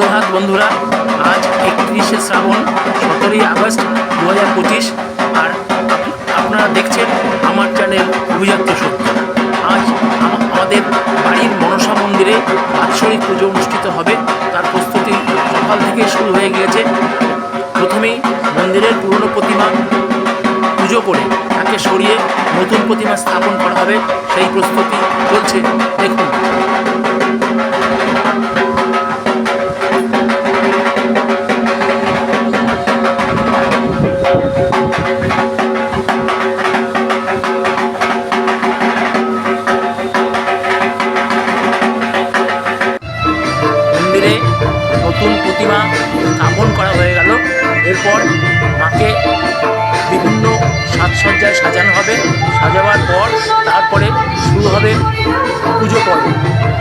সুপ্রভাত বন্ধুরা, আজ একত্রিশে শ্রাবণ, সতেরোই আগস্ট দু হাজার পঁচিশ, আর আপনারা দেখছেন আমার চ্যানেল অভিজাত্য সত্য। আজ আমাদের বাড়ির মনসা মন্দিরে বাৎসরিক পুজো অনুষ্ঠিত হবে। তার প্রস্তুতি সকাল থেকে শুরু হয়ে গিয়েছে। প্রথমেই মন্দিরের পুরনো প্রতিমা পুজো করে তাকে সরিয়ে নতুন প্রতিমা স্থাপন করা হবে। সেই প্রস্তুতি চলছে। দেখুন। সাজসজ্জায় সাজানো হবে। সাজাবার পর তারপরে শুরু হবে পুজো পর্ব।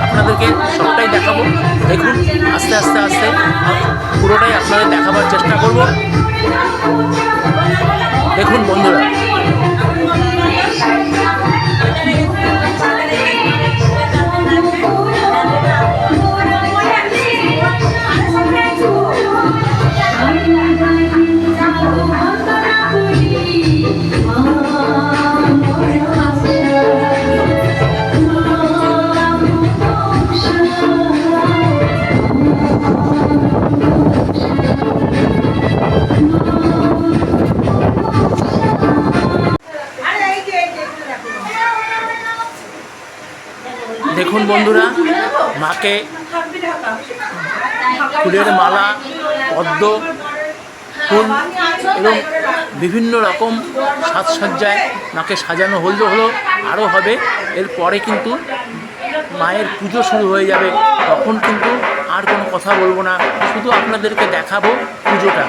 আপনাদেরকে সবটাই দেখাবো। দেখুন, আস্তে আস্তে আস্তে পুরোটাই আপনাদের দেখাবার চেষ্টা করব। দেখুন বন্ধুরা দেখুন বন্ধুরা, মাকে ফুলের মালা, পদ্ম, ফুল এবং বিভিন্ন রকম সাজসজ্জায় মাকে সাজানো হলো হলো, আরও হবে। এরপরে কিন্তু মায়ের পুজো শুরু হয়ে যাবে। তখন কিন্তু আর কোনো কথা বলব না, শুধু আপনাদেরকে দেখাবো পুজোটা।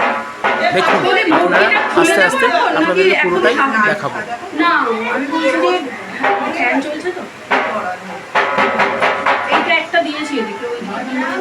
দেখুন, আপনারা আস্তে আস্তে আপনাদেরকে পুরোটাই দেখাবো। না, আমি বলছি ফ্যান চলছে তো?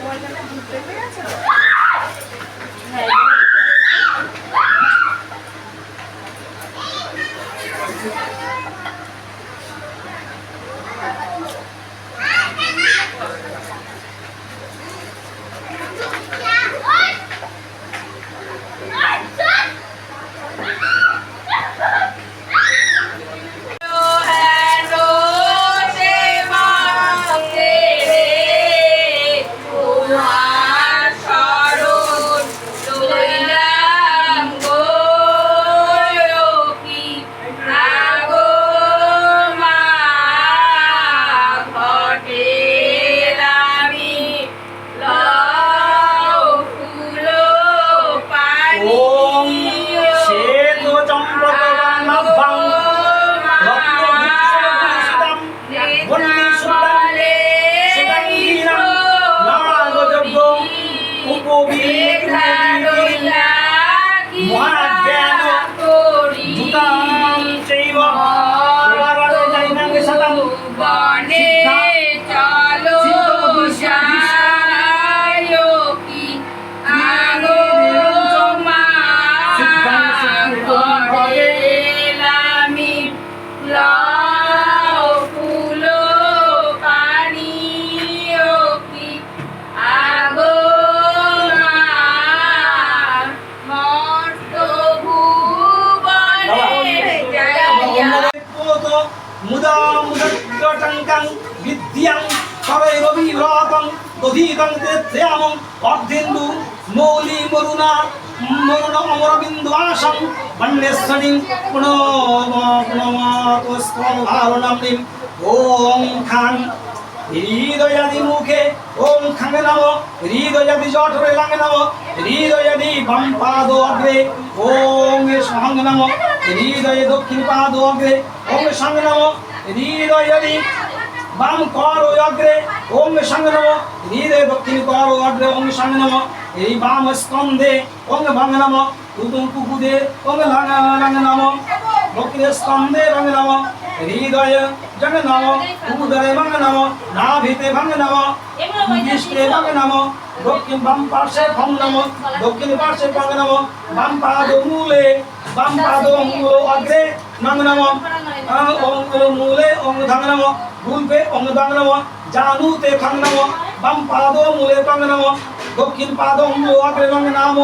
ওম মুদা মুদটঙ্কং বিদ্যাং সবৈব বিভ্রাতং দধীতং তেত্যামং অর্ধেন্দু মৌলি মরুণা মরুণ অমরবিন্দুয়াসং বন্যেশ্বরীং পুনো পুনমাতুস্তভারণমিম ওম খাং হৃদয়াদি মুখে ওম খাং নম হৃদয়াদি জঠরে লাং নম হৃদয়াদি বাম পাদ অগ্রে ওম স্বহং নম হৃদয়ে দক্ষিণ পাদ অগ্রে, ওম সঙ্গে নম, হৃদয়ে বাম কর ও অগ্রে, ওম সঙ্গে নম, হৃদয় দক্ষিণ কর ও অগ্রে, ওম সঙ্গে নম। এই বাম স্কন্ধে ওম ভঙ্গ নম কুতুম কুকুদে ওম লঙ্গ লঙ্গ নম। দক্ষিণ স্কন্ধে রঙ নম হৃদয় জঙ্গ নম উদরে ভঙ্গ নম নাভিতে ভঙ্গ নম বিষ্ণে ভঙ্গ নম দক্ষিণ বাম পার্শ্বে ভঙ্গ নম দক্ষিণ পার্শ্বে ভঙ্গ নম বাম পাদ মূলে বাম পাদ অঙ্গ অগ্রে নম নম মূলে অঙ্গ ধঙ্গ নম ভুলবে অঙ্গ ধঙ্গ নম জানুতে ভঙ্গ নম বাম পাদ মূলে ভঙ্গ নম দক্ষিণ পাদ অঙ্গ অগ্রে ভঙ্গ নাম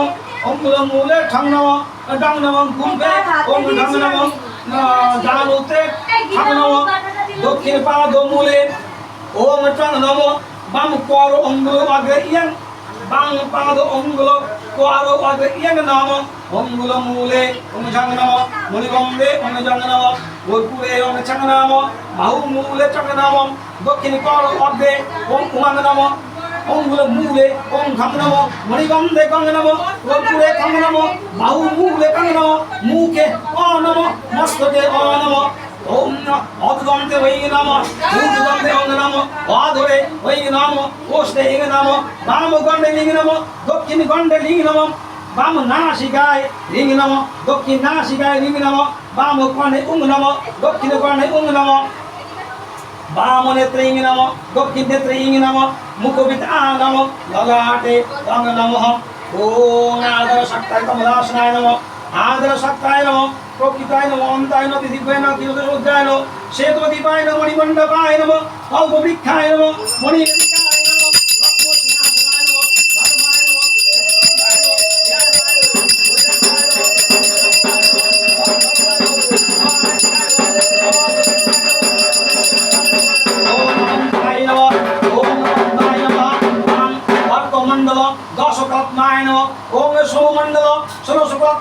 অঙ্গ মূলে ঠঙ্গ নম ডঙ্গ নম ভুলবে অঙ্গ ধঙ্গ নম জানুতে ভঙ্গ নম দক্ষিণ পাদ মূলে ওম টঙ্গ নম বাম কর অঙ্গ অগ্রে ইয়ং বাম পাদ অঙ্গুল কোয়ার অগ্রে ইয়ং নাম অঙ্গুল মূলে জঙ্গ নম ওম জঙ্গ নম গোরপুরে চঙ্গ নাম বাহু মূলে চঙ্গ নাম দক্ষিণ কর অগ্রে ওম উমাঙ্গ নম অঙ্গুল মূলে ওম ঘঙ্গ নম মণিবন্দে গঙ্গ নম গোরপুরে গঙ্গ নম বাহু মূলে গঙ্গ নম মুখে অ নম মস্তকে অ নম ওম অদগন্তে ওই নাম ঊর্ধ্বগন্তে অঙ্গ নাম অধরে ওই নাম ওষ্ঠে ইং নাম বাম গণ্ডে লিঙ্গ নাম দক্ষিণ গণ্ডে লিঙ্গ নাম বাম নাসিকায় লিঙ্গ নাম দক্ষিণ নাসিকায় লিঙ্গ নাম বাম কর্ণে উঙ্গ নাম দক্ষিণ কর্ণে উঙ্গ নাম বাম নেত্রে ইং নাম দক্ষিণ নেত্রে ইং নাম মুখবিত আ নাম ললাটে রঙ্গ নম ওম আদর শক্তায় কমলাসনায় নম কিরোদরুদ্রায় নম শ্বেতদীপায় নম মণিমণ্ডপায় নম কল্পবৃক্ষায়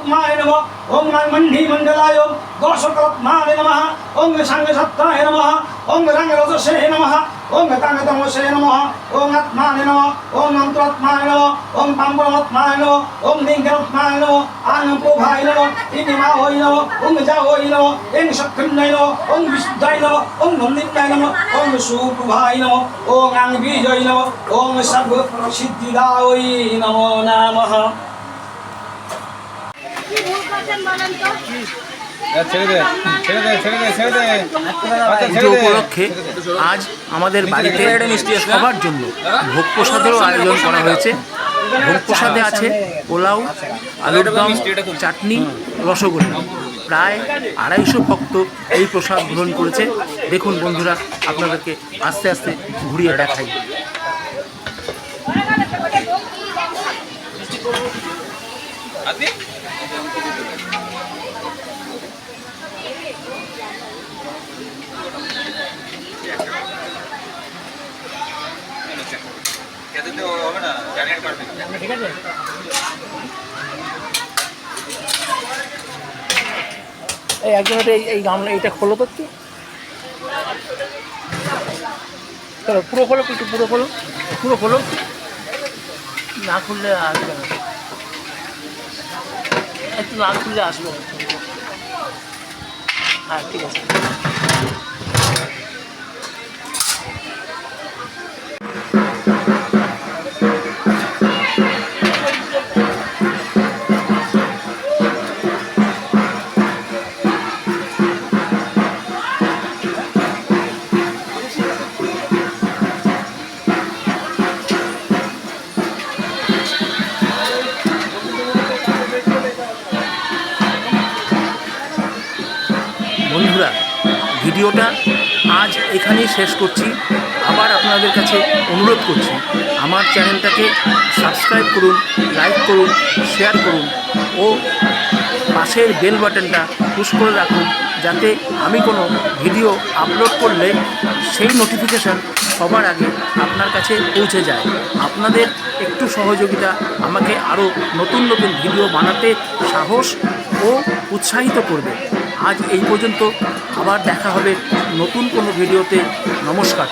মণিবৃক্ষায় নম রত্নসিংহাসনায় নম ধর্মায় নম বিষ্ণুদায় নম মণ্ডলায় ওম সাঙ্গ সত্তায় নম ওম রঙ্গ রজসে নম ওম তাঙ্গ তমসে নম ওম আত্মায় নম ওম অন্তরাত্মায় নম ওম পাম্বরমাত্মায় নম ওম লিঙ্গরত্মায় নম আনম প্রভায় নম ইনিমা হই নম ওম যা হই নম এং সক্ষন্যায় নম ওম বিশুদ্ধায় নম ওম নন্দিতায় নম ওম সুপ্রভায় নম ওম আং বিজয় নম ওম সর্ব সিদ্ধিদায় নমো নমঃ কি ভুল করছেন বলেন তো ছেড়ে দে ছেড়ে দে ছেড়ে দে ছেড়ে দে আচ্ছা পুজো ছেড়ে দে উপলক্ষে আজ আমাদের বাড়িতে সবার জন্য ভোগ প্রসাদেরও আয়োজন করা হয়েছে। ভোগ প্রসাদে আছে পোলাও আলুর দম চাটনি রসগোল্লা। প্রায় আড়াইশো ভক্ত এই প্রসাদ গ্রহণ করেছে। দেখুন বন্ধুরা আপনাদেরকে আস্তে আস্তে ঘুরিয়ে দেখাই। পারবে ঠিক আছে এই একজন এটা এই- গামলা এইটা খোলো তো একটু। চলো, পুরো খোলো, একটু পুরো খোলো পুরো খোলো। না খুললে আসবে না। একটু না খুললে আসবে। আর হ্যাঁ ঠিক আছে। আজ এখানেই শেষ করছি। আবার আপনাদের কাছে অনুরোধ করছি, আমার চ্যানেলটাকে সাবস্ক্রাইব করুন, লাইক করুন, শেয়ার করুন ও পাশের বেল বাটনটা পুশ করে রাখুন যাতে আমি কোনো ভিডিও আপলোড করলে সেই নোটিফিকেশান সবার আগে আপনার কাছে পৌঁছে যায়। আপনাদের একটু সহযোগিতা আমাকে আরও নতুন নতুন ভিডিও বানাতে সাহস ও উৎসাহিত করবে। আজ এই পর্যন্ত আবার দেখা হবে নতুন কোনো ভিডিওতে। নমস্কার।